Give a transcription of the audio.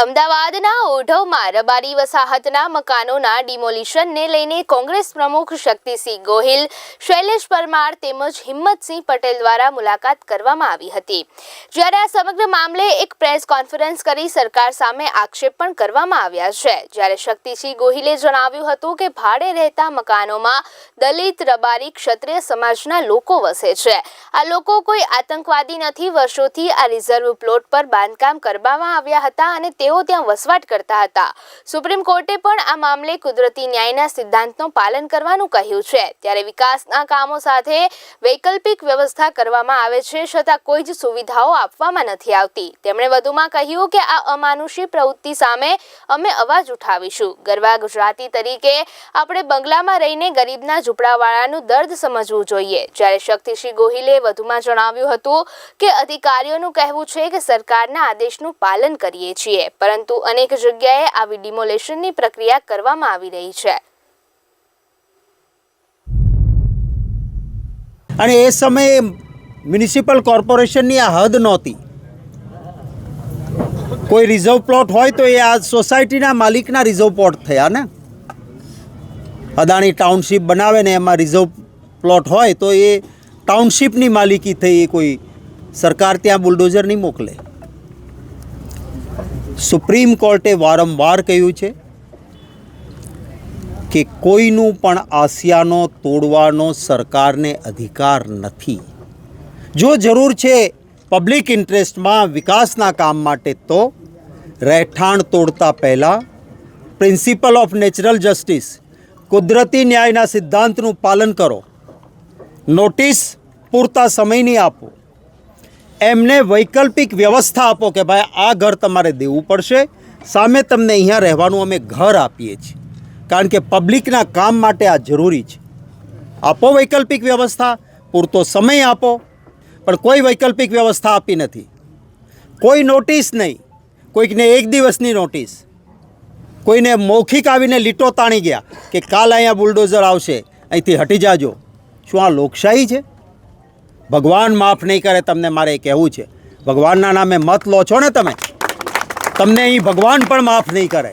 અમદાવાદના ઓઢવમાં રબારી વસાહતના મકાનોના ડિમોલિશનને લઈને કોંગ્રેસ પ્રમુખ શક્તિસિંહ ગોહિલ, શૈલેષ પરમાર તેમજ હિંમતસિંહ પટેલ દ્વારા મુલાકાત કરવામાં આવી હતી. જ્યારે આ સમગ્ર મામલે એક પ્રેસ કોન્ફરન્સ કરી સરકાર સામે આક્ષેપ પણ કરવામાં આવ્યા છે. જ્યારે શક્તિસિંહ ગોહિલે જણાવ્યું હતું કે ભાડે રહેતા મકાનોમાં દલિત, રબારી ક્ષત્રિય સમાજના લોકો વસે છે. આ લોકો કોઈ આતંકવાદી નથી. વર્ષોથી આ રિઝર્વ પ્લોટ પર બાંધકામ કરવામાં આવ્યા હતા અને તેઓ ત્યાં વસવાટ કરતા હતા. સુપ્રીમ કોર્ટે પણ આ મામલે કુદરતી ન્યાયના સિદ્ધાંતનું પાલન કરવાનું કહ્યું છે. ત્યારે વિકાસના કામો સાથે વૈકલ્પિક વ્યવસ્થા કરવામાં આવે છે છતાં કોઈ જ સુવિધાઓ આપવામાં નથી આવતી. તેમણે વધુમાં કહ્યું કે આ અમાનુષી પ્રવૃત્તિ સામે અમે અવાજ ઉઠાવીશું. ગરવા ગુજરાતી તરીકે આપણે બંગલામાં રહીને ગરીબના ઝૂંપડાવાળાનું દર્દ સમજવું જોઈએ. જ્યારે શક્તિસિંહ ગોહિલે વધુમાં જણાવ્યું હતું કે અધિકારીઓનું કહેવું છે કે સરકારના આદેશનું પાલન કરીએ છીએ. પરંતુ અનેક જગ્યાએ આવી ડિમોલેશનની પ્રક્રિયા કરવામાં આવી રહી છે. અને એ સમયે મ્યુનિસિપલ કોર્પોરેશનની આ હદ નહોતી. કોઈ રિઝર્વ પ્લોટ હોય તો એ આ સોસાયટીના માલિકના રિઝર્વ પ્લોટ થયા ને? અદાણી ટાઉનશીપ બનાવે ને એમાં રિઝર્વ પ્લોટ હોય તો એ ટાઉનશીપની માલિકી થઈ એ કોઈ સરકાર ત્યાં બુલડોઝર નહીં મોકલે. સુપ્રીમ કોર્ટે વારંવાર કહ્યું છે કે કોઈનું પણ આસિયાનો તોડવાનો સરકારને અધિકાર નથી. જો જરૂર છે પબ્લિક ઇન્ટરેસ્ટમાં વિકાસના કામ માટે તો રહેઠાણ તોડતા પહેલાં પ્રિન્સિપલ ઓફ નેચરલ જસ્ટિસ કુદરતી ન્યાયના સિદ્ધાંતનું પાલન કરો. નોટિસ પૂરતા સમયની આપો. એમને વૈકલ્પિક વ્યવસ્થા આપો કે ભાઈ આ ઘર તમારે દેવું પડશે, સામે તમને અહીંયા રહેવાનું અમે ઘર આપીએ છીએ. કારણ કે પબ્લિકના કામ માટે આ જરૂરી છે. આપો વૈકલ્પિક વ્યવસ્થા, પૂરતો સમય આપો, પણ કોઈ વૈકલ્પિક વ્યવસ્થા આપી નથી. કોઈ નોટિસ નહીં. કોઈકને એક દિવસની નોટિસ. કોઈને મૌખિક આવીને લીટો તાણી ગયા કે કાલ અહીંયા બુલડોઝર આવશે, અહીંથી હટી જાજો. શું આ લોકશાહી છે? ભગવાન માફ નહીં કરે, તમને મારે કહેવું છે. ભગવાનના નામે મત લો છો ને તમે. તમને અહીં ભગવાન પણ માફ નહીં કરે.